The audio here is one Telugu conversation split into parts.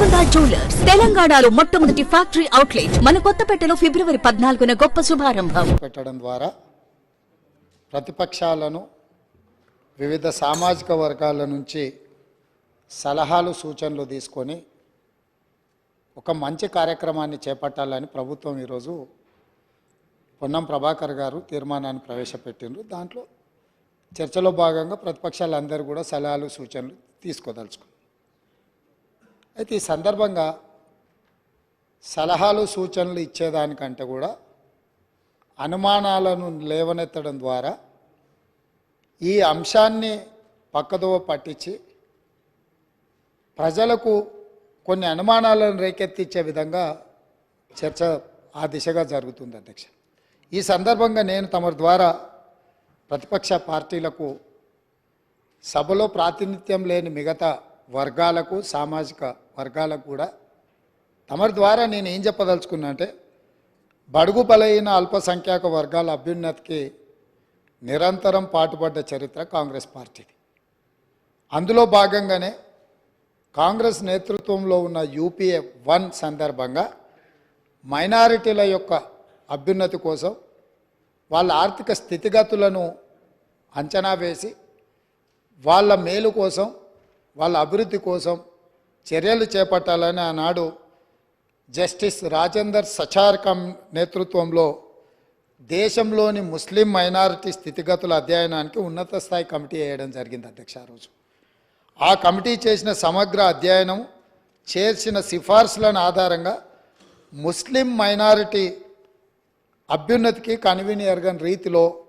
గోల్కొండ జ్యువెలర్స్ తెలంగాణలో మొట్టమొదటి ఫ్యాక్టరీ అవుట్లెట్ మన కొత్తపేటలో ఫిబ్రవరి పద్నాలుగున గొప్ప శుభారంభం. పెట్టడం ద్వారా ప్రతిపక్షాలను వివిధ సామాజిక వర్గాల నుంచి సలహాలు సూచనలు తీసుకొని ఒక మంచి కార్యక్రమాన్ని చేపట్టాలని ప్రభుత్వం ఈరోజు పొన్నం ప్రభాకర్ గారు తీర్మానాన్ని ప్రవేశపెట్టిండ్రు. దాంట్లో చర్చలో భాగంగా ప్రతిపక్షాలందరూ కూడా సలహాలు సూచనలు తీసుకోదలుచుకున్నారు. అయితే ఈ సందర్భంగా సలహాలు సూచనలు ఇచ్చేదానికంటే కూడా అనుమానాలను లేవనెత్తడం ద్వారా ఈ అంశాన్ని పక్కదోవ పట్టించి ప్రజలకు కొన్ని అనుమానాలను రేకెత్తించే విధంగా చర్చ ఆ దిశగా జరుగుతుంది అధ్యక్ష. ఈ సందర్భంగా నేను తమ ద్వారా ప్రతిపక్ష పార్టీలకు సభలో ప్రాతినిధ్యం లేని మిగతా వర్గాలకు సామాజిక వర్గాలకు కూడా తమరి ద్వారా నేను ఏం చెప్పదలుచుకున్నా అంటే బడుగు బలైన అల్పసంఖ్యాక వర్గాల అభ్యున్నతికి నిరంతరం పాటుపడ్డ చరిత్ర కాంగ్రెస్ పార్టీది. అందులో భాగంగానే కాంగ్రెస్ నేతృత్వంలో ఉన్న యూపీఏ వన్ సందర్భంగా మైనారిటీల యొక్క అభ్యున్నతి కోసం వాళ్ళ ఆర్థిక స్థితిగతులను అంచనా వేసి వాళ్ళ మేలు కోసం వాళ్ళ అభివృద్ధి కోసం చర్యలు చేపట్టాలని ఆనాడు జస్టిస్ రాజేందర్ సచార్ నేతృత్వంలో దేశంలోని ముస్లిం మైనారిటీ స్థితిగతుల అధ్యయనానికి ఉన్నత స్థాయి కమిటీ వేయడం జరిగింది అధ్యక్ష ఆ రోజు. ఆ కమిటీ చేసిన సమగ్ర అధ్యయనం చేర్చిన సిఫార్సులను ఆధారంగా ముస్లిం మైనారిటీ అభ్యున్నతికి కన్వీనియర్గని రీతిలో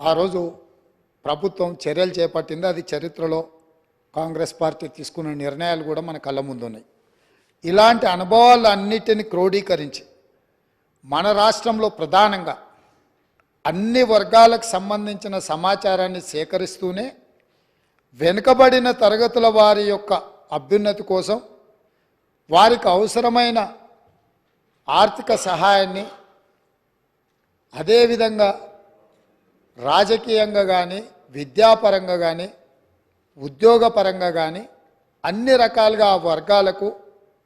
ఆ రోజు ప్రభుత్వం చర్యలు చేపట్టింది. అది చరిత్రలో కాంగ్రెస్ పార్టీ తీసుకున్న నిర్ణయాలు కూడా మన కళ్ళ ముందు ఉన్నాయి ఇలాంటి అనుభవాలన్నిటిని క్రోడీకరించి మన రాష్ట్రంలో ప్రధానంగా అన్ని వర్గాలకు సంబంధించిన సమాచారాన్ని సేకరిస్తూనే వెనుకబడిన తరగతుల వారి యొక్క అభ్యున్నతి కోసం వారికి అవసరమైన ఆర్థిక సహాయాన్ని అదేవిధంగా రాజకీయంగా కానీ విద్యాపరంగా కానీ ఉద్యోగపరంగా కానీ అన్ని రకాలుగా ఆ వర్గాలకు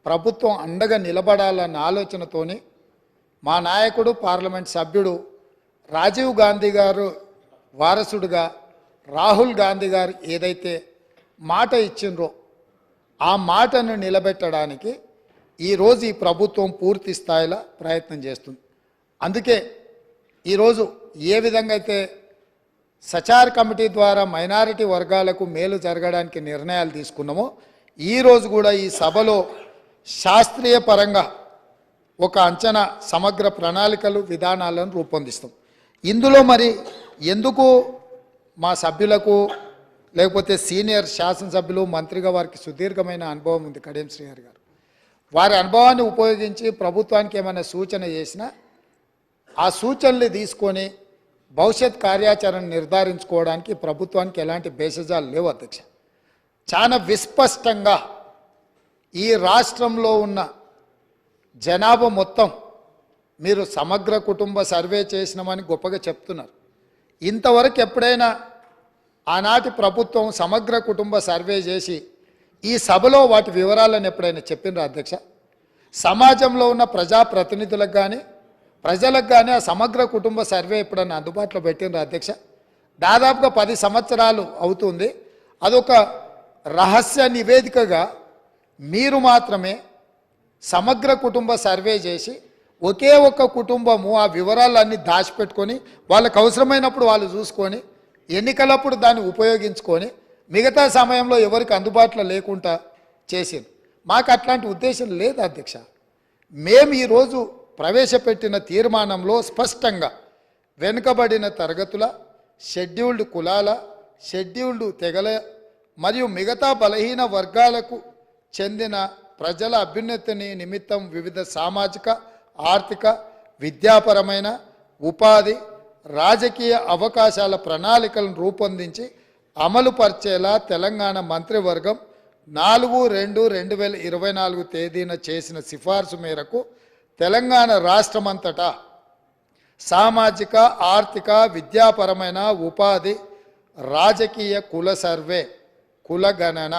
ప్రభుత్వం అండగా నిలబడాలన్న ఆలోచనతోని మా నాయకుడు పార్లమెంట్ సభ్యుడు రాజీవ్ గాంధీ గారు వారసుడుగా రాహుల్ గాంధీ గారు ఏదైతే మాట ఇచ్చిండ్రో ఆ మాటను నిలబెట్టడానికి ఈరోజు ఈ ప్రభుత్వం పూర్తి స్థాయిలో ప్రయత్నం చేస్తుంది. అందుకే ఈరోజు ఏ విధంగా అయితే సచార్ కమిటీ ద్వారా మైనారిటీ వర్గాలకు మేలు జరగడానికి నిర్ణయాలు తీసుకున్నామో. ఈరోజు కూడా ఈ సభలో శాస్త్రీయ పరంగా ఒక అంచనా సమగ్ర ప్రణాళికలు విధానాలను రూపొందిస్తాం. ఇందులో మరి ఎందుకు మా సభ్యులకు లేకపోతే సీనియర్ శాసనసభ్యులు మంత్రిగా వారికి సుదీర్ఘమైన అనుభవం ఉంది కడియం శ్రీహరి గారు. వారి అనుభవాన్ని ఉపయోగించి ప్రభుత్వానికి ఏమైనా సూచన చేసినా ఆ సూచనలు తీసుకొని భవిష్యత్ కార్యాచరణ నిర్ధారించుకోవడానికి ప్రభుత్వానికి ఎలాంటి భేషజాలు లేవు అధ్యక్ష. చాలా విస్పష్టంగా ఈ రాష్ట్రంలో ఉన్న జనాభా మొత్తం మీరు సమగ్ర కుటుంబ సర్వే చేసినామని గొప్పగా చెప్తున్నారు. ఇంతవరకు ఎప్పుడైనా ఆనాటి ప్రభుత్వం సమగ్ర కుటుంబ సర్వే చేసి ఈ సభలో వాటి వివరాలను ఎప్పుడైనా చెప్పినరా అధ్యక్ష? సమాజంలో ఉన్న ప్రజాప్రతినిధులకు కానీ ప్రజలకు కానీ ఆ సమగ్ర కుటుంబ సర్వే ఎప్పుడన్నా అందుబాటులో పెట్టినరా అధ్యక్ష? దాదాపుగా పది సంవత్సరాలు అవుతుంది. అదొక రహస్య నివేదికగా మీరు మాత్రమే సమగ్ర కుటుంబ సర్వే చేసి ఒకే ఒక్క కుటుంబము ఆ వివరాలన్నీ దాచిపెట్టుకొని వాళ్ళకు అవసరమైనప్పుడు వాళ్ళు చూసుకొని ఎన్నికలప్పుడు దాన్ని ఉపయోగించుకొని మిగతా సమయంలో ఎవరికి అందుబాటులో లేకుండా చేసింది మాకు అట్లాంటి ఉద్దేశం లేదు అధ్యక్ష. మేము ఈరోజు ప్రవేశపెట్టిన తీర్మానంలో స్పష్టంగా వెనుకబడిన తరగతుల షెడ్యూల్డ్ కులాల షెడ్యూల్డ్ తెగల మరియు మిగతా బలహీన వర్గాలకు చెందిన ప్రజల అభ్యున్నతిని నిమిత్తం వివిధ సామాజిక ఆర్థిక విద్యాపరమైన ఉపాధి రాజకీయ అవకాశాల ప్రణాళికలను రూపొందించి అమలు పరిచేలా తెలంగాణ మంత్రివర్గం నాలుగు రెండు రెండు వేల ఇరవై నాలుగు తేదీన చేసిన సిఫార్సు మేరకు తెలంగాణ రాష్ట్రమంతటా సామాజిక ఆర్థిక విద్యాపరమైన ఉపాధి రాజకీయ కుల సర్వే కులగణన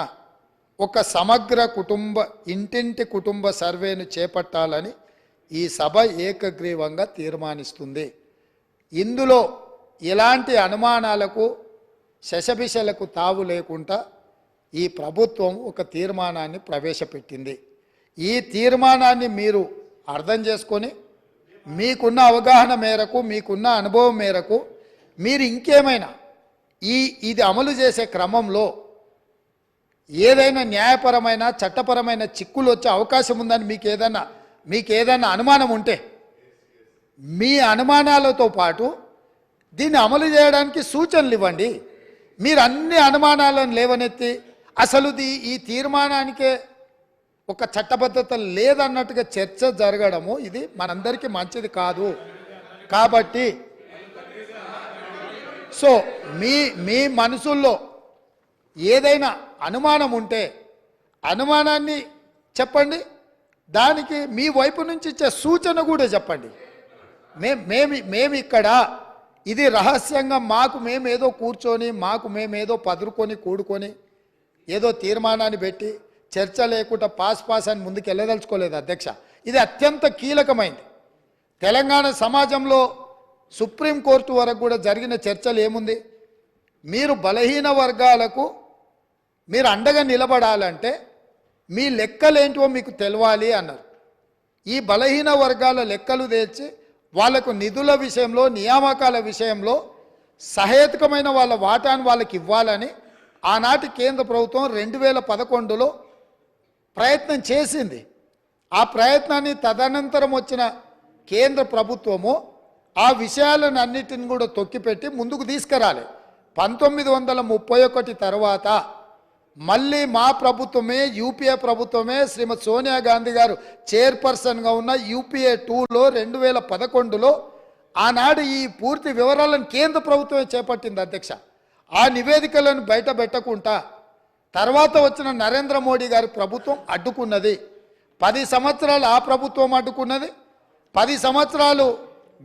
ఒక సమగ్ర కుటుంబ ఇంటింటి కుటుంబ సర్వేను చేపట్టాలని ఈ సభ ఏకగ్రీవంగా తీర్మానిస్తుంది. ఇందులో ఎలాంటి అనుమానాలకు శశబిషలకు తావు లేకుండా ఈ ప్రభుత్వం ఒక తీర్మానాన్ని ప్రవేశపెట్టింది. ఈ తీర్మానాన్ని మీరు అర్థం చేసుకొని మీకున్న అవగాహన మేరకు మీకున్న అనుభవం మేరకు మీరు ఇంకేమైనా ఈ ఇది అమలు చేసే క్రమంలో ఏదైనా న్యాయపరమైన చట్టపరమైన చిక్కులు వచ్చే అవకాశం ఉందని మీకు ఏదైనా మీకు ఏదైనా అనుమానం ఉంటే మీ అనుమానాలతో పాటు దీన్ని అమలు చేయడానికి సూచనలు ఇవ్వండి. మీరు అన్ని అనుమానాలను లేవనెత్తి అసలు దీ- ఈ తీర్మానానికే ఒక చట్టబద్ధత లేదన్నట్టుగా చర్చ జరగడము ఇది మనందరికీ మంచిది కాదు. కాబట్టి సో మీ మీ మనసుల్లో ఏదైనా అనుమానం ఉంటే అనుమానాన్ని చెప్పండి. దానికి మీ వైపు నుంచి ఇచ్చే సూచన కూడా చెప్పండి. మే మేము మేము ఇక్కడ ఇది రహస్యంగా మాకు మేమేదో కూర్చొని మాకు మేమేదో పదురుకొని కూడుకొని ఏదో తీర్మానాన్ని పెట్టి చర్చ లేకుండా పాస్ పాస్ అని ముందుకు వెళ్ళదలుచుకోలేదు అధ్యక్ష. ఇది అత్యంత కీలకమైంది. తెలంగాణ సమాజంలో సుప్రీంకోర్టు వరకు కూడా జరిగిన చర్చలు ఏముంది? మీరు బలహీన వర్గాలకు మీరు అండగా నిలబడాలంటే మీ లెక్కలేంటివో మీకు తెలవాలి అన్నారు. ఈ బలహీన వర్గాల లెక్కలు తెచ్చి వాళ్ళకు నిధుల విషయంలో నియామకాల విషయంలో సహేతుకమైన వాళ్ళ వాటాను వాళ్ళకి ఇవ్వాలని ఆనాటి కేంద్ర ప్రభుత్వం రెండు వేల పదకొండులో ప్రయత్నం చేసింది. ఆ ప్రయత్నాన్ని తదనంతరం వచ్చిన కేంద్ర ప్రభుత్వము ఆ విషయాలను అన్నిటిని కూడా తొక్కిపెట్టి ముందుకు తీసుకురాలి. పంతొమ్మిది వందల ముప్పై ఒకటి తర్వాత మళ్ళీ మా ప్రభుత్వమే యూపీఏ ప్రభుత్వమే శ్రీమతి సోనియా గాంధీ గారు చైర్పర్సన్గా ఉన్న యూపీఏ టూలో రెండు వేల పదకొండులో ఆనాడు ఈ పూర్తి వివరాలను కేంద్ర ప్రభుత్వమే చేపట్టింది అధ్యక్ష. ఆ నివేదికలను బయట పెట్టకుండా తర్వాత వచ్చిన నరేంద్ర మోడీ గారి ప్రభుత్వం అడ్డుకున్నది. పది సంవత్సరాలు ఆ ప్రభుత్వం అడ్డుకున్నది. పది సంవత్సరాలు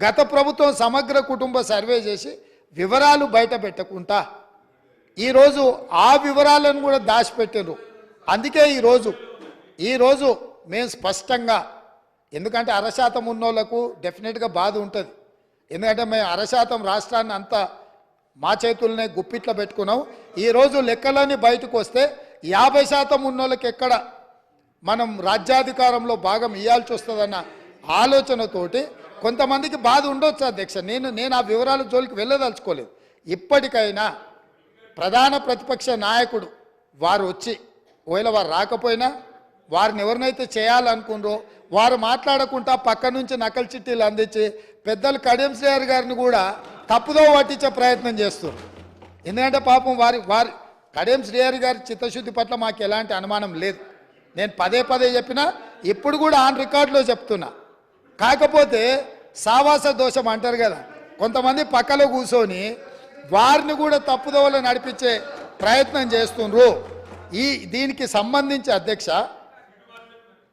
గత ప్రభుత్వం సమగ్ర కుటుంబ సర్వే చేసి వివరాలు బయట పెట్టకుండా ఈరోజు ఆ వివరాలను కూడా దాచిపెట్టారు అందుకే ఈరోజు ఈరోజు మేము స్పష్టంగా ఎందుకంటే అరశాతం ఉన్నోళ్ళకు డెఫినెట్గా బాధ ఉంటుంది. ఎందుకంటే మేము అరశాతం రాష్ట్రాన్ని అంతా మా చేతుల్నే గుప్పిట్లో పెట్టుకున్నాం ఈరోజు లెక్కలన్నీ బయటకు వస్తే యాభై శాతం ఉన్నోళ్ళకి ఎక్కడ? మనం రాజ్యాధికారంలో భాగం ఇవ్వాల్సి వస్తుందన్న ఆలోచనతోటి కొంతమందికి బాధ ఉండొచ్చు అధ్యక్ష. నేను నేను ఆ వివరాల జోలికి వెళ్ళదలుచుకోలేదు. ఇప్పటికైనా ప్రధాన ప్రతిపక్ష నాయకుడు వారు వచ్చి ఒకవేళ వారు రాకపోయినా వారిని ఎవరినైతే చేయాలనుకున్నారో వారు మాట్లాడకుండా పక్క నుంచి నకల్ చిట్టీలు అందించి పెద్దలు కడియం శ్రేయర్ గారిని కూడా తప్పుదో పట్టించే ప్రయత్నం చేస్తారు ఎందుకంటే పాపం వారి వారి కడేం శ్రీహరి గారి చిత్తశుద్ధి పట్ల మాకు ఎలాంటి అనుమానం లేదు. నేను పదే పదే చెప్పినా ఇప్పుడు కూడా ఆన్ రికార్డులో చెప్తున్నా. కాకపోతే సావాస దోషం అంటారు కదా కొంతమంది పక్కలో కూర్చొని వారిని కూడా తప్పుదోవలో నడిపించే ప్రయత్నం చేస్తుండ్రు. ఈ దీనికి సంబంధించి అధ్యక్ష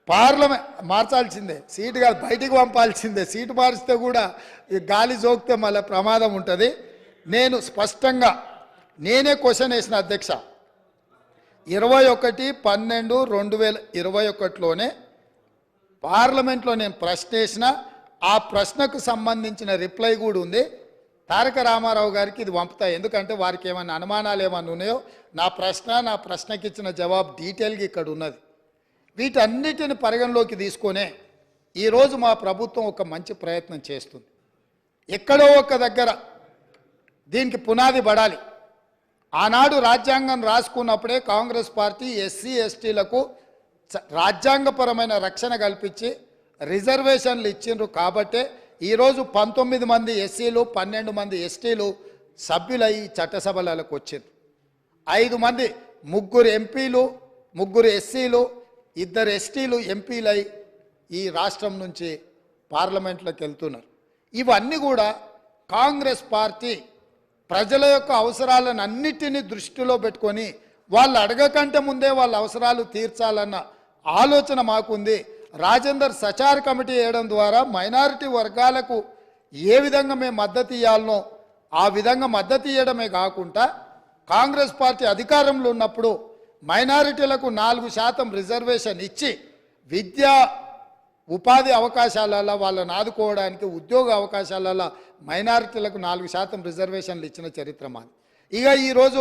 పార్లమెంట్ మార్చాల్సిందే. సీటు కాదు బయటికి పంపాల్సిందే. సీటు మారిస్తే కూడా గాలి జోకితే మళ్ళీ ప్రమాదం ఉంటుంది. నేను స్పష్టంగా నేనే క్వశ్చన్ వేసిన అధ్యక్ష. ఇరవై ఒకటి పన్నెండు రెండు వేల ఇరవై ఒకటిలోనే పార్లమెంట్లో నేను ప్రశ్న వేసిన. ఆ ప్రశ్నకు సంబంధించిన రిప్లై కూడా ఉంది. తారక రామారావు గారికి ఇది పంపుతా. ఎందుకంటే వారికి ఏమైనా అనుమానాలు ఏమైనా ఉన్నాయో నా ప్రశ్న నా ప్రశ్నకి ఇచ్చిన జవాబు డీటెయిల్గా ఇక్కడ ఉన్నది. వీటన్నిటిని పరిగణలోకి తీసుకొనే ఈరోజు మా ప్రభుత్వం ఒక మంచి ప్రయత్నం చేస్తుంది. ఎక్కడో ఒక దగ్గర దీనికి పునాది పడాలి. ఆనాడు రాజ్యాంగం రాసుకున్నప్పుడే కాంగ్రెస్ పార్టీ ఎస్సీ ఎస్టీలకు రాజ్యాంగపరమైన రక్షణ కల్పించి రిజర్వేషన్లు ఇచ్చిండ్రు కాబట్టే ఈరోజు పంతొమ్మిది మంది ఎస్సీలు పన్నెండు మంది ఎస్టీలు సభ్యులై చట్టసభలకు వచ్చింది ఐదు మంది ముగ్గురు ఎంపీలు ముగ్గురు ఎస్సీలు ఇద్దరు ఎస్టీలు ఎంపీలై ఈ రాష్ట్రం నుంచి పార్లమెంట్లోకి వెళ్తున్నారు. ఇవన్నీ కూడా కాంగ్రెస్ పార్టీ ప్రజల యొక్క అవసరాలను అన్నిటినీ దృష్టిలో పెట్టుకొని వాళ్ళు అడగకంటే ముందే వాళ్ళ అవసరాలు తీర్చాలన్న ఆలోచన మాకుంది. రాజేందర్ సచార్ కమిటీ వేయడం ద్వారా మైనారిటీ వర్గాలకు ఏ విధంగా మేము మద్దతు ఇవ్వాలనో ఆ విధంగా మద్దతు ఇవ్వడమే కాకుండా కాంగ్రెస్ పార్టీ అధికారంలో ఉన్నప్పుడు మైనారిటీలకు నాలుగు శాతం రిజర్వేషన్ ఇచ్చి విద్యా ఉపాధి అవకాశాలలో వాళ్ళని ఆదుకోవడానికి ఉద్యోగ అవకాశాలలో మైనారిటీలకు నాలుగు శాతం రిజర్వేషన్లు ఇచ్చిన చరిత్ర మాది. ఇక ఈరోజు